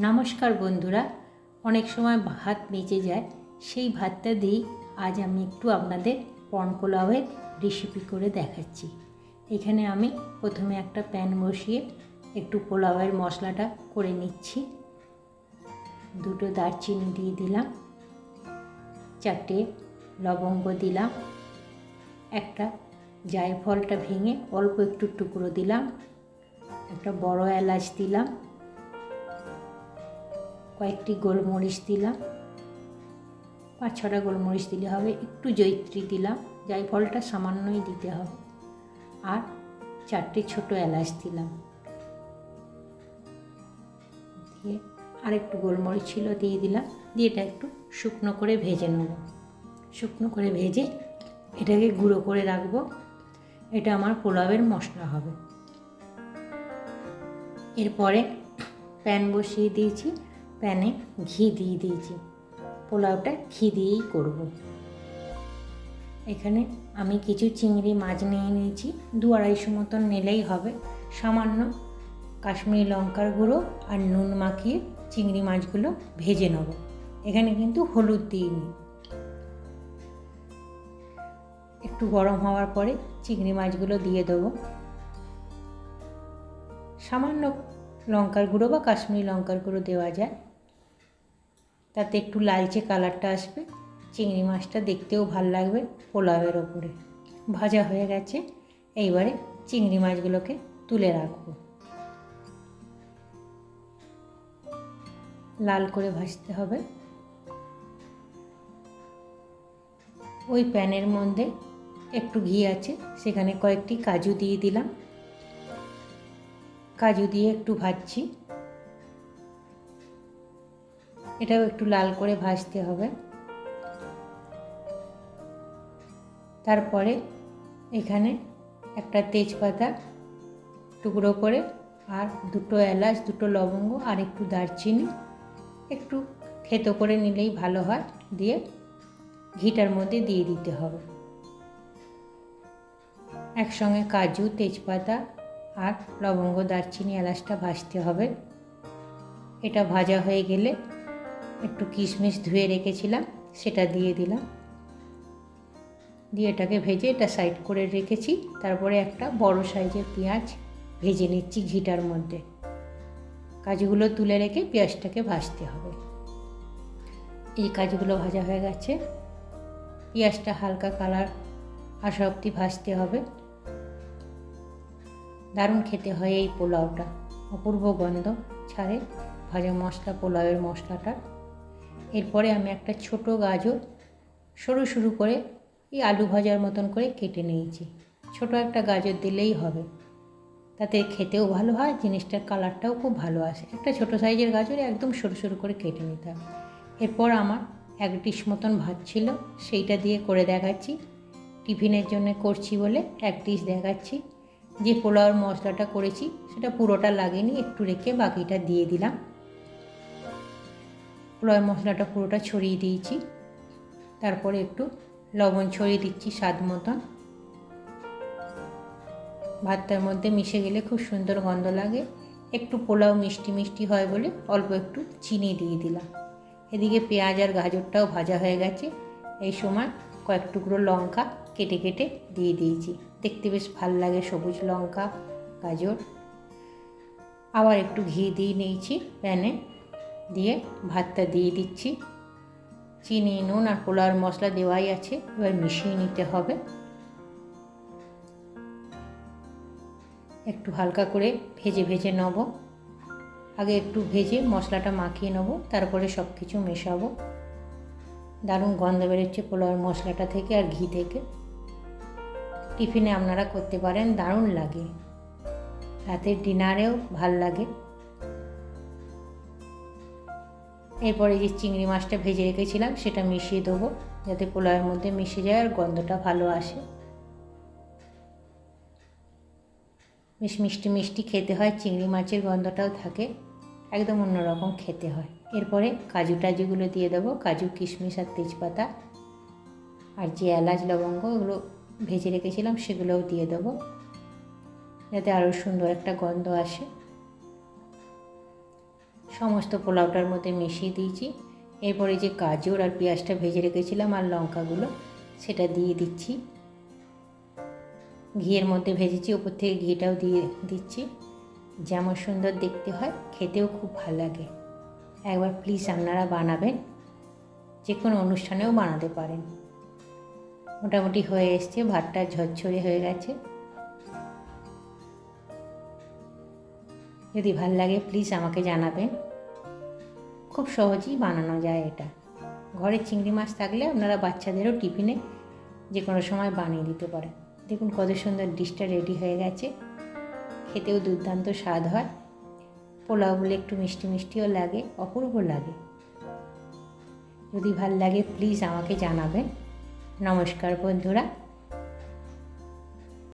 নমস্কার বন্ধুরা, অনেক সময় ভাত বেঁচে যায়, সেই ভাতটা দিয়েই আজ আমি একটু আপনাদের পন পোলাওয়ের রেসিপি করে দেখাচ্ছি। এখানে আমি প্রথমে একটা প্যান বসিয়ে একটু পোলাওয়ের মশলাটা করে নিচ্ছি। দুটো দারচিনি দিয়ে দিলাম, চারটে লবঙ্গ দিলাম, একটা জায়ফলটা ভেঙে অল্প একটু টুকরো দিলাম, একটা বড় এলাচ দিলাম কয়েকটি গোলমরিচ দিলাম। পাঁচ ছটা গোলমরিচ দিলে হবে, একটু জৈত্রী দিলাম জায়ফলটা সামান্যই দিতে হবে। আর চারটে ছোট এলাচ দিলাম। দিয়ে আর একটু গোলমরিচ ছিল, দিয়ে দিলাম। দিয়ে এটা একটু শুকনো করে ভেজে নেব। শুকনো করে ভেজে এটাকে গুঁড়ো করে রাখব। এটা আমার পোলাওয়ের মশলা হবে। এরপরে প্যান বসিয়ে দিয়েছি। প্যানে ঘি দিয়ে দিয়েছি। পোলাওটা ঘি দিয়েই করব। এখানে আমি কিছু চিংড়ি মাছ নিয়ে নিয়েছি। দু আড়াইশো মতন নিলেই হবে। সামান্য কাশ্মীরি লঙ্কার গুঁড়ো আর নুন মাখিয়ে চিংড়ি মাছগুলো ভেজে নেব। এখানে কিন্তু হলুদ দিইনি। একটু গরম হওয়ার পরে চিংড়ি মাছগুলো দিয়ে দেবো। সামান্য লঙ্কার গুঁড়ো বা কাশ্মীরি লঙ্কার গুঁড়ো দেওয়া যায়। তাতে একটু লালচে কালারটা আসবে। চিংড়ি মাছটা দেখতেও ভালো লাগবে পোলাওয়ের ওপরে। ভাজা হয়ে গেছে। এইবারে চিংড়ি মাছগুলোকে তুলে রাখব। লাল করে ভাজতে হবে। ওই প্যানের মধ্যে একটু ঘি আছে, সেখানে কয়েকটি কাজু দিয়ে দিলাম। কাজু দিয়ে একটু ভাজছি। এটাও একটু লাল করে ভাজতে হবে। তারপরে এখানে একটা তেজপাতা টুকরো করে আর দুটো এলাচ, দুটো লবঙ্গ আর একটু দারচিনি একটু থেতো করে নিলেই ভালো হয়, দিয়ে ঘিটার মধ্যে দিয়ে দিতে হবে। একসঙ্গে কাজু, তেজপাতা আর লবঙ্গ, দারচিনি, এলাচটা ভাজতে হবে। এটা ভাজা হয়ে গেলে একটু কিশমিশ ধুয়ে রেখেছিলাম, সেটা দিয়ে দিলাম। দিয়ে এটাকে ভেজে এটা সাইড করে রেখেছি। তারপরে একটা বড় সাইজের পেঁয়াজ ভেজে নিচ্ছি ঘিটার মধ্যে। কাজুগুলো তুলে রেখে পেঁয়াজটাকে ভাজতে হবে। এই কাজগুলো ভাজা হয়ে গেছে। পেঁয়াজটা হালকা কালার আসা অবধি ভাজতে হবে। দারুণ খেতে হয় এই পোলাওটা। অপূর্ব গন্ধ, ছাড়ে ভাজা মশলা, পোলাওয়ের মশলাটা। এরপরে আমি একটা ছোট গাজর সরু সরু করে এই আলু ভাজার মতন করে কেটে নিয়েছি। ছোট একটা গাজর দিলেই হবে। তাতে খেতেও ভালো হয়, জিনিসটার কালারটাও খুব ভালো আসে। একটা ছোট সাইজের গাজর একদম সরু সরু করে কেটে নিতে হবে। এরপর আমার এক ডিশ মতন ভাত ছিল, সেইটা দিয়ে করে দেখাচ্ছি। টিফিনের জন্য করছি বলে এক ডিশ দেখাচ্ছি। যে পোলাওর মশলাটা করেছি, সেটা পুরোটা লাগেনি একটু রেখে বাকিটা দিয়ে দিলাম। পোলাওয়ের মশলাটা পুরোটা ছড়িয়ে দিয়েছি। তারপরে একটু লবণ ছড়িয়ে দিচ্ছি স্বাদ মতন। ভাতটার মধ্যে মিশে গেলে খুব সুন্দর গন্ধ লাগে। একটু পোলাও মিষ্টি মিষ্টি হয় বলে অল্প একটু চিনি দিয়ে দিলাম। এদিকে পেঁয়াজ আর গাজরটাও ভাজা হয়ে গেছে। এই সময় কয়েক টুকরো লঙ্কা কেটে কেটে দিয়ে দিয়েছি। দেখতে বেশ ভালো লাগে সবুজ লঙ্কা, গাজর। আবার একটু ঘি দিয়ে নিয়েছি প্যানে। দিয়ে ভাতটা দিয়ে দিচ্ছি। চিনি, নুন আর পোলাওয়ার মশলা দেওয়াই আছে, এবার মিশিয়ে নিতে হবে। একটু হালকা করে ভেজে ভেজে নেব। আগে একটু ভেজে মশলাটা মাখিয়ে নেব, তারপরে সব কিছু মেশাবো। দারুণ গন্ধ বেরোচ্ছে পোলাওয়ার মশলাটা থেকে আর ঘি থেকে। টিফিনে আপনারা করতে পারেন, দারুণ লাগে। রাতের ডিনারেও ভালো লাগে। এরপরে যে চিংড়ি মাছটা ভেজে রেখেছিলাম, সেটা মিশিয়ে দেবো, যাতে পোলাওয়ের মধ্যে মিশে যায় আর গন্ধটা ভালো আসে। বেশ মিষ্টি মিষ্টি খেতে হয়, চিংড়ি মাছের গন্ধটাও থাকে, একদম অন্যরকম খেতে হয়। এরপরে কাজু টাজুগুলো দিয়ে দেবো, কাজু, কিশমিশ আর তেজপাতা। আর যে এলাচ, লবঙ্গ ওগুলো ভেজে রেখেছিলাম, সেগুলোও দিয়ে দেবো, যাতে আরও সুন্দর একটা গন্ধ আসে। সমস্ত পোলাওটার মধ্যে মিশিয়ে দিয়েছি। এরপরে যে গাজর আর পেঁয়াজটা ভেজে রেখেছিলাম আর লঙ্কাগুলো, সেটা দিয়ে দিচ্ছি। ঘিয়ের মধ্যে ভেজেছি, ওপর থেকে ঘিটাও দিয়ে দিচ্ছি। যেমন সুন্দর দেখতে হয়, খেতেও খুব ভালো লাগে। একবার প্লিজ আপনারা বানাবেন, যে কোনো অনুষ্ঠানেও বানাতে পারেন। মোটামুটি হয়ে এসছে, ভাতটা ঝরঝরে হয়ে গেছে। যদি ভালো লাগে প্লিজ আমাকে জানাবেন। খুব সহজেই বানানো যায় এটা। ঘরে চিংড়ি মাছ থাকলে আপনারা বাচ্চাদেরও টিফিনে যে কোনো সময় বানিয়ে দিতে পারেন। দেখুন কত সুন্দর ডিশটা রেডি হয়ে গেছে। খেতেও দুর্দান্ত স্বাদ হয়। পোলাও বলে একটু মিষ্টি মিষ্টিও লাগে, অপূর্ব লাগে। যদি ভালো লাগে প্লিজ আমাকে জানাবেন। নমস্কার বন্ধুরা।